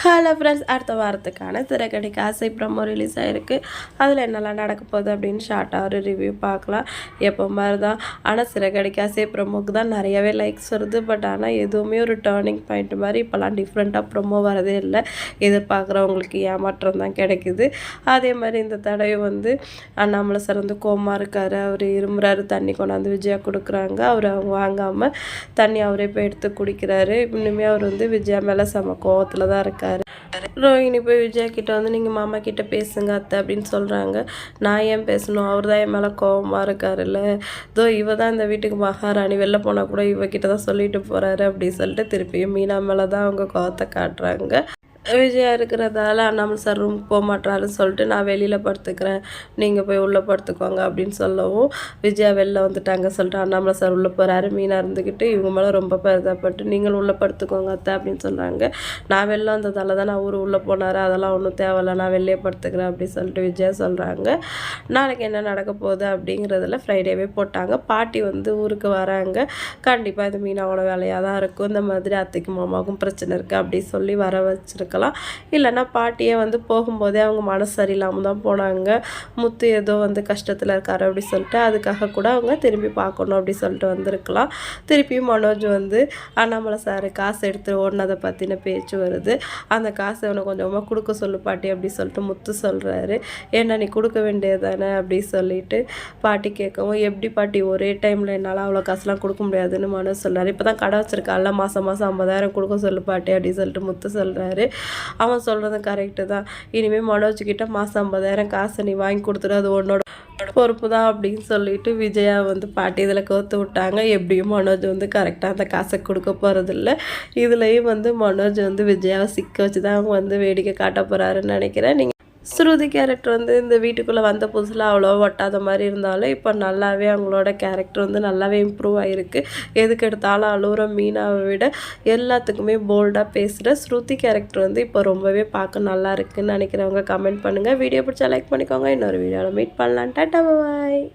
Hello friends அடுத்த வாரத்துக்கான திரைக்கடைக்கு ஆசை ப்ரமோ ரிலீஸ் ஆகிருக்கு அதில் என்னெல்லாம் நடக்க போகுது அப்படின்னு ஷார்ட்டாக ஒரு ரிவ்யூ பார்க்கலாம். எப்போ மாதிரி தான் ஆனால் சிறகடிக்கு ஆசை ப்ரமோக்கு தான் நிறையவே லைக்ஸ் வருது. பட் ஆனால் எதுவுமே ஒரு டேர்னிங் பாயிண்ட் மாதிரி இப்போல்லாம் டிஃப்ரெண்ட்டாக ப்ரமோ வரதே இல்லை. எதிர்பார்க்குறவங்களுக்கு ஏமாற்றம் தான் கிடைக்குது. அதே மாதிரி இந்த தடவை வந்து அண்ணாமலை சார் வந்து கோமா இருக்கார். அவர் இருமுறாரு. தண்ணி கொண்டாந்து விஜயா கொடுக்குறாங்க. அவர் அவங்க வாங்காமல் தண்ணி அவரே போய் எடுத்து குடிக்கிறாரு. இன்னுமே அவர் வந்து விஜயா மேலே செம கோவத்தில் தான் இருக்கார். ரோஹிணி போய் விஜயா கிட்ட வந்து நீங்கள் மாமா கிட்ட பேசுங்க அத்தை அப்படின்னு சொல்கிறாங்க நான் ஏன் பேசணும்? அவர் தான் என் மேலே கோவமாக இருக்காருல்ல. இதோ இவ தான் இந்த வீட்டுக்கு மகாராணி. வெளில போனால் கூட இவ கிட்ட தான் சொல்லிட்டு போகிறாரு அப்படின்னு சொல்லிட்டு திருப்பியும் மீனா மேலே தான் அவங்க கோவத்தை காட்டுறாங்க. விஜயா இருக்கிறதால அண்ணாமலை சார் ரூமுக்கு போக மாட்டாருன்னு சொல்லிட்டு நான் வெளியில் படுத்துக்கிறேன். நீங்கள் போய் உள்ளே படுத்துக்கோங்க அப்படின்னு சொல்லவும் விஜயா வெளில வந்துட்டாங்க சொல்லிட்டு அண்ணாமலை சார் உள்ளே போகிறாரு மீனாக இருந்துக்கிட்டு இவங்க மேலே ரொம்ப பெருதாப்பட்டு நீங்கள் உள்ளே படுத்துக்கோங்க அத்தை அப்படின்னு சொல்கிறாங்க நான் வெளில வந்ததால தான் நான் ஊர் உள்ளே போனார். அதெல்லாம் ஒன்றும் தேவையில்ல. நான் வெளியே படுத்துக்கிறேன் அப்படின்னு சொல்லிட்டு விஜயா சொல்கிறாங்க நாளைக்கு என்ன நடக்க போகுது அப்படிங்கிறதுல ஃப்ரைடேவே போட்டாங்க. பாட்டி வந்து ஊருக்கு வராங்க. கண்டிப்பாக இது மீனாவோட வேலையாக தான் இருக்கும். இந்த மாதிரி அத்தைக்கும் மாமாவுக்கும் பிரச்சனை இருக்குது அப்படி சொல்லி வர வச்சுருக்கேன் இருக்கலாம் இல்லைன்னா பாட்டியே வந்து போகும்போதே அவங்க மனசு சரியில்லாமல் தான் போனாங்க. முத்து ஏதோ வந்து கஷ்டத்தில் இருக்காரு அப்படி சொல்லிட்டு அதுக்காக கூட அவங்க திரும்பி பார்க்கணும் அப்படி சொல்லிட்டு வந்திருக்கலாம். திருப்பியும் மனோஜ் வந்து அண்ணாமலை சார் காசு எடுத்து ஓடினதை பற்றின பேச்சு வருது. அந்த காசை அவனை கொஞ்சமாக கொடுக்க சொல்லு பாட்டி அப்படி சொல்லிட்டு முத்து சொல்கிறாரு ஏன்னா நீ கொடுக்க வேண்டியது தானே அப்படி சொல்லிட்டு பாட்டி கேட்கவும் எப்படி பாட்டி ஒரே டைமில் என்னால் அவ்வளோ காசுலாம் கொடுக்க முடியாதுன்னு மனோஜ் சொல்கிறாரு இப்போ தான் கடை வச்சிருக்கால மாதம் மாதம் ஐம்பதாயிரம் கொடுக்க சொல்லு பாட்டி அப்படின்னு சொல்லிட்டு முத்து சொல்கிறாரு அவன் சொல்கிறது கரெக்டு தான். இனிமேல் மனோஜ்கிட்ட மாதம் ஐம்பதாயிரம் காசை நீ வாங்கி கொடுத்துரு அது உன்னோட பொறுப்பு தான் அப்படின்னு சொல்லிட்டு விஜயா வந்து பாட்டி இதில் கோத்து விட்டாங்க. எப்படியும் மனோஜ் வந்து கரெக்டாக அந்த காசை கொடுக்க போகிறதில்ல இதுலேயும் வந்து மனோஜ் வந்து விஜயாவை சிக்க வச்சு தான் அவங்க வந்து வேடிக்கை காட்ட போகிறாருன்னு நினைக்கிறேன். நீங்கள் ஸ்ருதி கேரக்டர் வந்து இந்த வீட்டுக்குள்ளே வந்த புதுசில் அவ்வளோ ஒட்டாத மாதிரி இருந்தாலும் இப்போ நல்லாவே அவங்களோட கேரக்டர் வந்து நல்லாவே இம்ப்ரூவ் ஆகிருக்கு எதுக்கு எடுத்தாலும் அழுகுற மீனாவை விட எல்லாத்துக்குமே போல்டாக பேசுகிற ஸ்ருதி கேரக்டர் வந்து இப்போ ரொம்பவே பார்க்க நல்லா இருக்குன்னு நினைக்கிறவங்க கமெண்ட் பண்ணுங்கள் வீடியோ பிடிச்சா லைக் பண்ணிக்கோங்க. இன்னொரு வீடியோவில் மீட் பண்ணலாம். டாட்டா பாய்